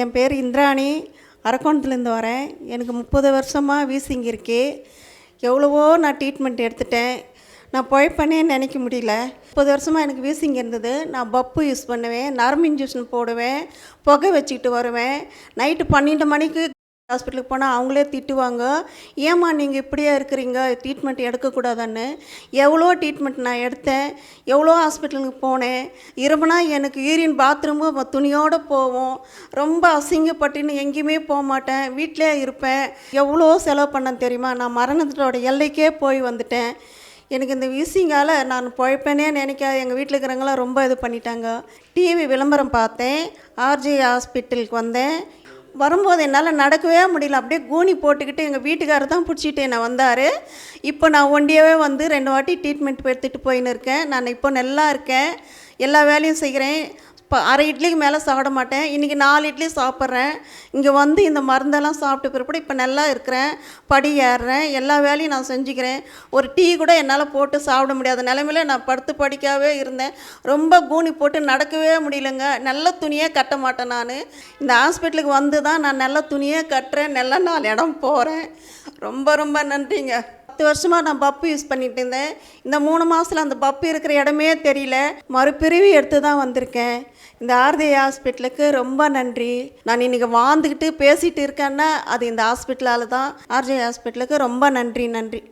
என் பேர் இந்திராணி. அரக்கோணத்துலேருந்து வரேன். எனக்கு முப்பது வருஷமாக வீசிங் இருக்கு. எவ்வளவோ நான் ட்ரீட்மெண்ட் எடுத்துட்டேன். நான் பழைப்பனே நினைக்க முடியல. முப்பது வருஷமாக எனக்கு வீசிங் இருந்தது. நான் பப்பு யூஸ் பண்ணுவேன். நரம்பு இன்ஜெக்ஷன் போடுவேன். புகை வச்சுக்கிட்டு வருவேன். நைட்டு பன்னெண்டு மணிக்கு ஹாஸ்பிட்டலுக்கு போனால் அவங்களே திட்டுவாங்க. ஏம்மா நீங்கள் இப்படியே இருக்கிறீங்க? ட்ரீட்மெண்ட் எடுக்கக்கூடாதான்னு. எவ்வளோ ட்ரீட்மெண்ட் நான் எடுத்தேன்? எவ்வளோ ஹாஸ்பிட்டலுக்கு போனேன்? இருமுனா எனக்கு யூரின் பாத்ரூமும் துணியோடு போவோம். ரொம்ப அசிங்கப்பட்டுன்னு எங்கேயுமே போக மாட்டேன். வீட்டிலே இருப்பேன். எவ்வளோ செலவு பண்ணேன் தெரியுமா? நான் மரணத்தோட எல்லைக்கே போய் வந்துட்டேன். எனக்கு இந்த விசிங்கால் நான் பழைப்பேனே நினைக்காத எங்கள் வீட்டில் இருக்கிறவங்களாம் ரொம்ப இது பண்ணிட்டாங்க. டிவி விளம்பரம் பார்த்தேன். ஆர்ஜி ஹாஸ்பிட்டலுக்கு வந்தேன். வரும்போது என்னால் நடக்கவே முடியல. அப்படியே கூனி போட்டுக்கிட்டு எங்கள் வீட்டுக்காரர் தான் பிடிச்சிட்டு என்னை வந்தார். இப்போ நான் ஒண்டியாவே வந்து ரெண்டு வாட்டி ட்ரீட்மெண்ட் எடுத்துகிட்டு போயின்னு இருக்கேன். நான் இப்போ நல்லா இருக்கேன். எல்லா வேலையும் செய்கிறேன் இப்போ அரை இட்லிக்கு மேலே சாப்பிட மாட்டேன். இன்றைக்கி நாலு இட்லி சாப்பிட்றேன். இங்கே வந்து இந்த மருந்தெல்லாம் சாப்பிட்ட பிறப்பட இப்போ நல்லா இருக்கிறேன். படி ஏறுறேன். எல்லா வேலையும் நான் செஞ்சுக்கிறேன். ஒரு டீ கூட என்னால் போட்டு சாப்பிட முடியாத நிலைமையில நான் படுத்து படிக்காவே இருந்தேன். ரொம்ப கூனி போட்டு நடக்கவே முடியலங்க. நல்ல துணியே கட்ட மாட்டேன் நான். இந்த ஹாஸ்பிட்டலுக்கு வந்து தான் நான் நல்ல துணியே கட்டுறேன். நல்ல நாலு இடம் போகிறேன் ரொம்ப ரொம்ப நன்றிங்க. பத்து வருஷமாக நான் பப்பு யூஸ் பண்ணிட்டு இருந்தேன். இந்த மூணு மாதத்தில் அந்த பப்பு இருக்கிற இடமே தெரியல. மறுபிரிவு எடுத்து தான் வந்திருக்கேன். இந்த ஆர்தி ஹாஸ்பிட்டலுக்கு ரொம்ப நன்றி. நான் இன்றைக்கி வாழ்ந்துக்கிட்டு பேசிகிட்டு இருக்கேன்னா அது இந்த ஹாஸ்பிட்டலால் தான் ஆர்ஜே ஹாஸ்பிட்டலுக்கு ரொம்ப நன்றி நன்றி.